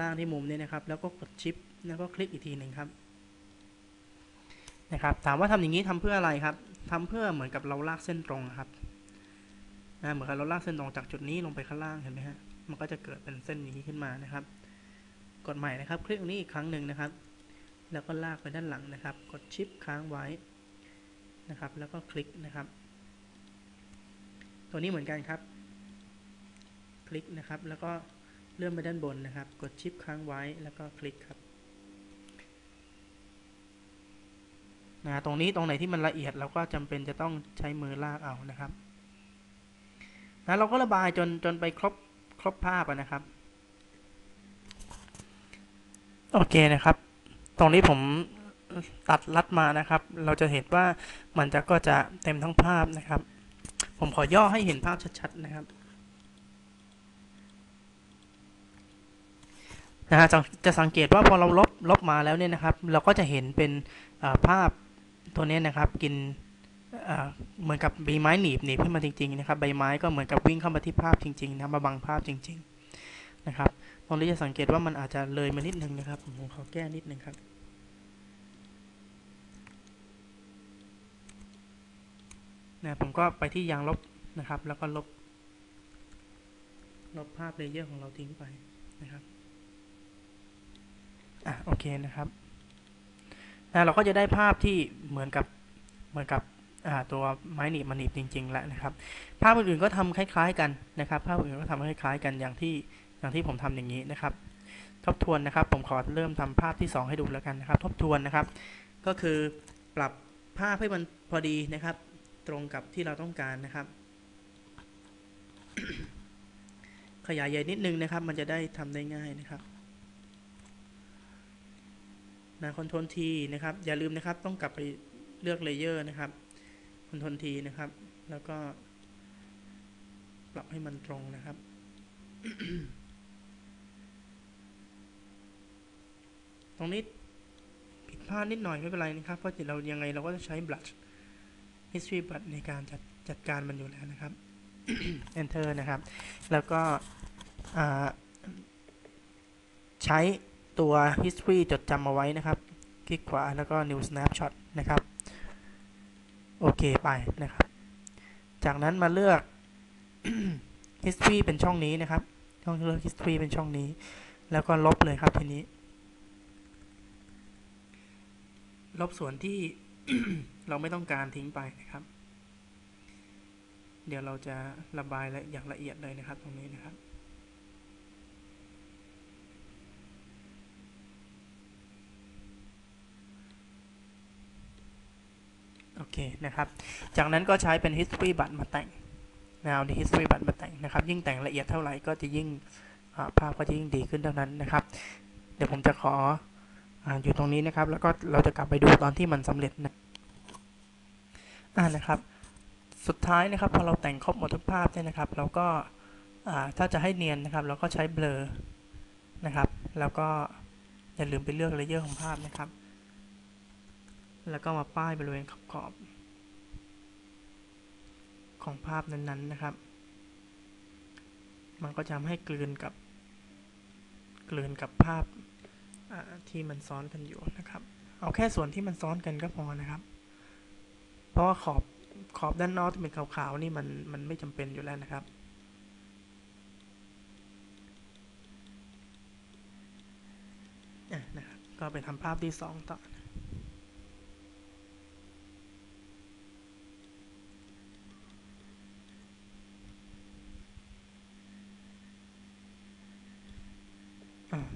ล่างที่มุมนี้นะครับ แล้วก็กดชิปแล้วก็คลิกอีกทีหนึ่งครับนะครับ ถามว่าทำอย่างนี้ทำเพื่ออะไรครับทำเพื่อเหมือนกับเราลากเส้นตรงครับนะเหมือนกับเราลากเส้นตรงจากจุดนี้ลงไปข้างล่างเห็นไหมฮะมันก็จะเกิดเป็นเส้นนี้ขึ้นมานะครับ กดใหม่นะครับ คลิกตรงนี้อีกครั้งหนึ่งนะครับ แล้วก็ลากไปด้านหลังนะครับ กดชิปค้างไว้นะครับ แล้วก็คลิกนะครับ ตัวนี้เหมือนกันครับ คลิกนะครับแล้วก็ เลื่อนไปด้านบนนะครับ กดชิปค้างไว้แล้วก็คลิกครับนะตรงนี้ตรงไหนที่มันละเอียดเราก็จำเป็นจะต้องใช้มือลากเอานะครับนะเราก็ระบายจนจนไปครบครบภาพนะครับ โอเคนะครับ ตรงนี้ผมตัดลัดมานะครับ เราจะเห็นว่ามันจะก็จะเต็มทั้งภาพนะครับ ผมขอย่อให้เห็นภาพชัดๆนะครับ นะฮะจะสังเกตว่าพอเราลบลบมาแล้วเนี่ยนะครับ เราก็จะเห็นเป็นภาพตัวนี้นะครับ กินเหมือนกับใบไม้หนีบหนีบขึ้นมาจริงๆนะครับใบไม้ก็เหมือนกับวิ่งเข้ามาที่ภาพจริงๆนะมาบังภาพจริง ๆนะครับตรงนี้จะสังเกตว่ามันอาจจะเลยมานิดนึงนะครับผมขอแก้นิดนึงครับนะผมก็ไปที่ยางลบนะครับ แล้วก็ลบ ลบภาพเลเยอร์ของเราทิ้งไปนะครับ อะโอเคนะครับนะเราก็จะได้ภาพที่เหมือนกับเหมือนกับตัวไม้หนีบมันหนีบจริงๆแล้วนะครับ ภาพอื่นๆก็ทำคล้ายๆกันนะครับ ภาพอื่นก็ทำคล้ายๆกันอย่างที่อย่างที่ผมทำอย่างนี้นะครับ ทบทวนนะครับ ผมขอเริ่มทำภาพที่ 2 ให้ดูแล้วกันนะครับ ทบทวนนะครับ ก็คือปรับภาพให้มันพอดีนะครับ ตรงกับที่เราต้องการนะครับ ขยายใหญ่นิดนึงนะครับ มันจะได้ทำได้ง่ายนะครับ นะคอนโทรลทีนะครับ อย่าลืมนะครับ ต้องกลับไปเลือกเลเยอร์นะครับคอนโทรลทีนะครับ แล้วก็ ปรับให้มันตรงนะครับ ตรงนี้ผิดพลาดนิดหน่อยไม่เป็นไรนะครับ เพราะเรายังไงเราก็จะใช้ brush history brush ในการจัดจัดการมันอยู่แล้วนะครับ enter นะครับ แล้วก็ใช้ ตัว history จดจำเอาไว้นะครับ คลิกขวาแล้วก็ new snapshot นะครับ โอเคไปนะครับ จากนั้นมาเลือก history เป็นช่องนี้นะครับช่องเลือก history เป็นช่องนี้ แล้วก็ลบเลยครับทีนี้ ลบส่วนที่เราไม่ต้องการทิ้งไปนะครับ เดี๋ยวเราจะระบายละอย่างละเอียดเลยนะครับตรงนี้นะครับ เคนะครับ จากนั้นก็ใช้เป็น history บัตรมาแต่งนะเอาที่ history บัตรมาแต่งนะครับ ยิ่งแต่งละเอียดเท่าไหร่ก็จะยิ่งภาพก็จะยิ่งดีขึ้นเท่านั้นนะครับ เดี๋ยวผมจะขอออยู่ตรงนี้นะครับ แล้วก็เราจะกลับไปดูตอนที่มันสำเร็จนะนะครับ สุดท้ายนะครับ พอเราแต่งครบหมดทุกภาพเนี่ยนะครับ เราก็ถ้าจะให้เนียนนะครับ เราก็ใช้เบลอนะครับ แล้วก็อย่าลืมไปเลือกเลเยอร์ของภาพนะครับ แล้วก็มาป้ายบริเวณขอบขอบของภาพนั้นๆนะครับ มันก็จะทำให้กลืนกับ กลืนกับภาพที่มันซ้อนกันอยู่นะครับ เอาแค่ส่วนที่มันซ้อนกันก็พอนะครับ เพราะว่าขอบขอบด้านนอกที่เป็นขาวๆนี่มันมันไม่จำเป็นอยู่แล้วนะครับนะครับ ก็ไปทำภาพที่2ต่อ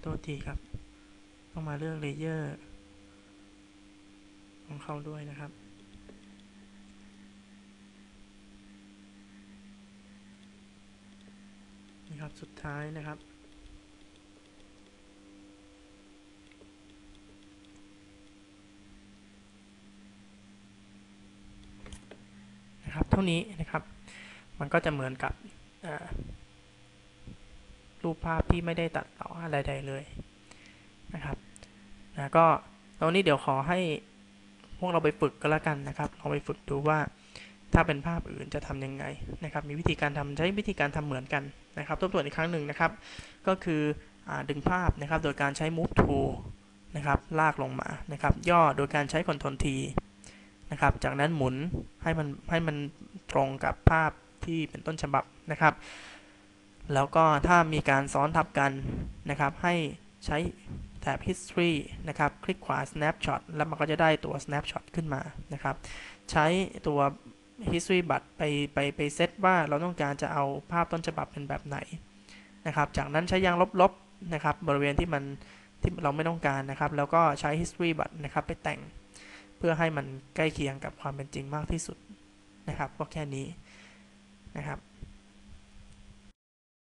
โทษทีครับ ต้องมาเลือกเลเยอร์ ของเขาด้วยนะครับ นี่ครับสุดท้ายนะครับ นะครับ เท่านี้นะครับ มันก็จะเหมือนกับ รูปภาพที่ไม่ได้ตัดต่ออะไรใดเลยนะครับนะก็ตรงนี้เดี๋ยวขอให้พวกเราไปฝึกก็แล้วกันนะครับเราไปฝึกดูว่าถ้าเป็นภาพอื่นจะทํำยังไงนะครับ มีวิธีการทำใช้วิธีการทำเหมือนกันนะครับทบทวนอีกครั้งหนึ่งนะครับ ก็คืออดึงภาพนะครับ โดยการใช้ move tool นะครับ ลากลงมานะครับ ย่อโดยการใช้ Ctrl T นะครับ จากนั้นหมุนให้มันให้มันตรงกับภาพที่เป็นต้นฉบับนะครับ แล้วก็ถ้ามีการซ้อนทับกันนะครับ ให้ใช้แถบ history นะครับ คลิกขวา snapshot แล้วมันก็จะได้ตัว snapshot ขึ้นมานะครับ ใช้ตัว history บัตรไปไปไปเซตว่าเราต้องการจะเอาภาพต้นฉบับเป็นแบบไหนนะครับ จากนั้นใช้ยางลบๆนะครับ บริเวณที่มันที่เราไม่ต้องการนะครับ แล้วก็ใช้ history บัตรนะครับ ไปแต่ง เพื่อให้มันใกล้เคียงกับความเป็นจริงมากที่สุดนะครับ ก็แค่นี้นะครับ